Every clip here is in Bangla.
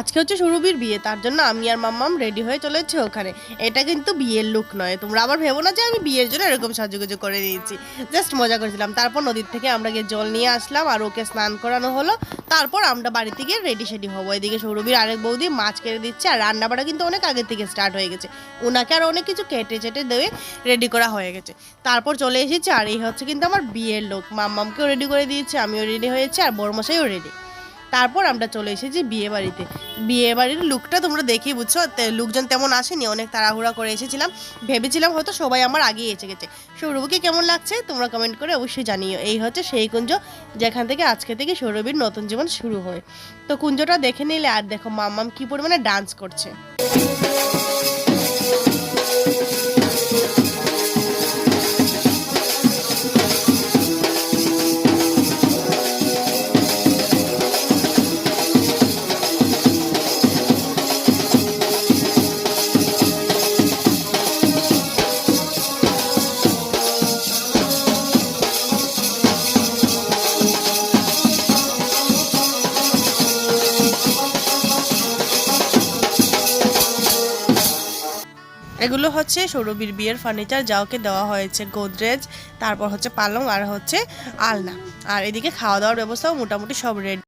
আজকে হচ্ছে সুরভির বিয়ে, তার জন্য আমি আর মাম্মাম রেডি হয়ে চলে যাচ্ছি ওখানে। এটা কিন্তু বিয়ের লুক নয়, তোমরা আবার ভেবো না যে আমি বিয়ের জন্য এরকম সাজুগুজু করে দিয়েছি। জাস্ট মজা করেছিলাম। তারপর নদীর থেকে আমরা গিয়ে জল নিয়ে আসলাম আর ওকে স্নান করানো হলো। তারপর আমরা বাড়িতে গিয়ে রেডি সেডি হব। এদিকে সৌরভীর আরেক বৌদি মাছ কেটে দিচ্ছে আর রান্না বাড়া কিন্তু অনেক আগে থেকে স্টার্ট হয়ে গেছে। ওনাকে আর অনেক কিছু কেটে চেটে দেবে রেডি করা হয়ে গেছে। তারপর চলে এসেছে আর এই হচ্ছে কিন্তু আমার বিয়ের লোক মাম্মামকেও রেডি করে দিয়েছে, আমিও রেডি হয়েছি আর বড়মশাইও রেডি তারপর আমরা চলে এসেছি বিয়ে বাড়িতে বিয়ে বাড়ির লুকটা তোমরা দেখেই বুঝছ লোকজন তেমন আসেনি, অনেক তাড়াহুড়া করে এসেছিলাম। ভেবেছিলাম হয়তো সবাই আমার আগেই এসে গেছে। সৌরভকে কেমন লাগছে তোমরা কমেন্ট করে অবশ্যই জানিও। এই হচ্ছে সেই কুঞ্জ, যেখান থেকে আজকে থেকে সৌরভীর নতুন জীবন শুরু হয়। তো কুঞ্জটা দেখে নিলে আর দেখো মাম্মাম কি পরিমাণে ডান্স করছে। এগুলো হচ্ছে সৌরভীর বিয়ের ফার্নিচার যা ওকে দেওয়া হয়েছে গোদরেজ, তারপর হচ্ছে পালং আর হচ্ছে আলনা। আর এদিকে খাওয়া দাওয়ার ব্যবস্থাও মোটামুটি সব রেডি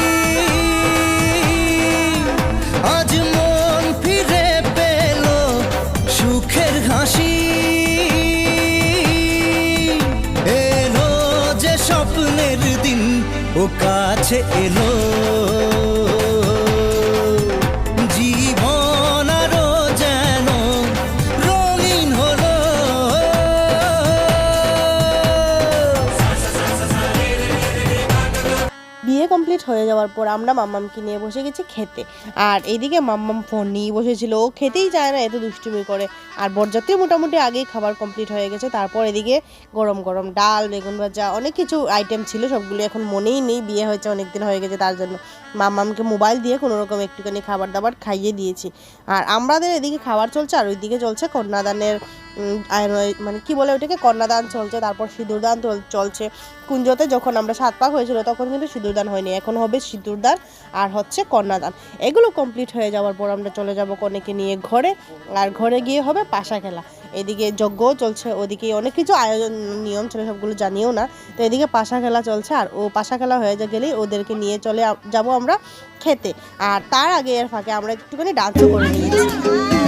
ও কাছে এলো। বিয়ে কমপ্লিট হয়ে যাওয়ার পর আমরা মাম্মামকে নিয়ে বসে গেছি খেতে। আর এইদিকে মাম্মাম ফোন নিয়ে বসেছিল। ও খেতেই চায় না, এত দুষ্টুমি করে। আর বরযাত্রী মোটামুটি আগেই খাবার কমপ্লিট হয়ে গেছে। তারপর এদিকে গরম গরম ডাল, বেগুন ভাজা, অনেক কিছু আইটেম ছিল, সবগুলো এখন মনেই নেই, বিয়ে হয়েছে অনেক দিন হয়ে গেছে তার জন্য। মাম্মামকে মোবাইল দিয়ে কোনো রকম একটুখানি খাবার দাবার খাইয়ে দিয়েছি। আর আমাদের এদিকে খাবার চলছে, আর ওইদিকে চলছে কন্যাদানের মানে কি বলে ওইটাকে কন্যাদান চলছে, তারপর সিঁদুরদান চল- চলছে। কুঞ্জতে যখন আমরা সাত পাক হয়েছিল, তখন কিন্তু সিঁদুরদান হয়নি। এখন হবে সিঁদুরদান আর হচ্ছে কন্যাদান এগুলো কমপ্লিট হয়ে যাওয়ার পর আমরা চলে যাব কনেকে নিয়ে ঘরে। আর ঘরে গিয়ে হবে পাশা খেলা। এদিকে যজ্ঞ চলছে, ওদিকে অনেক কিছু আয়োজন, নিয়ম ছিল, সবগুলো জানিও না। তো এদিকে পাশা খেলা চলছে, আর ও পাশা খেলা হয়ে গেলেই ওদেরকে নিয়ে চলে যাব আমরা খেতে। আর তার আগে এর ফাঁকে আমরা একটুখানি ডান্সও করে নিয়েছি।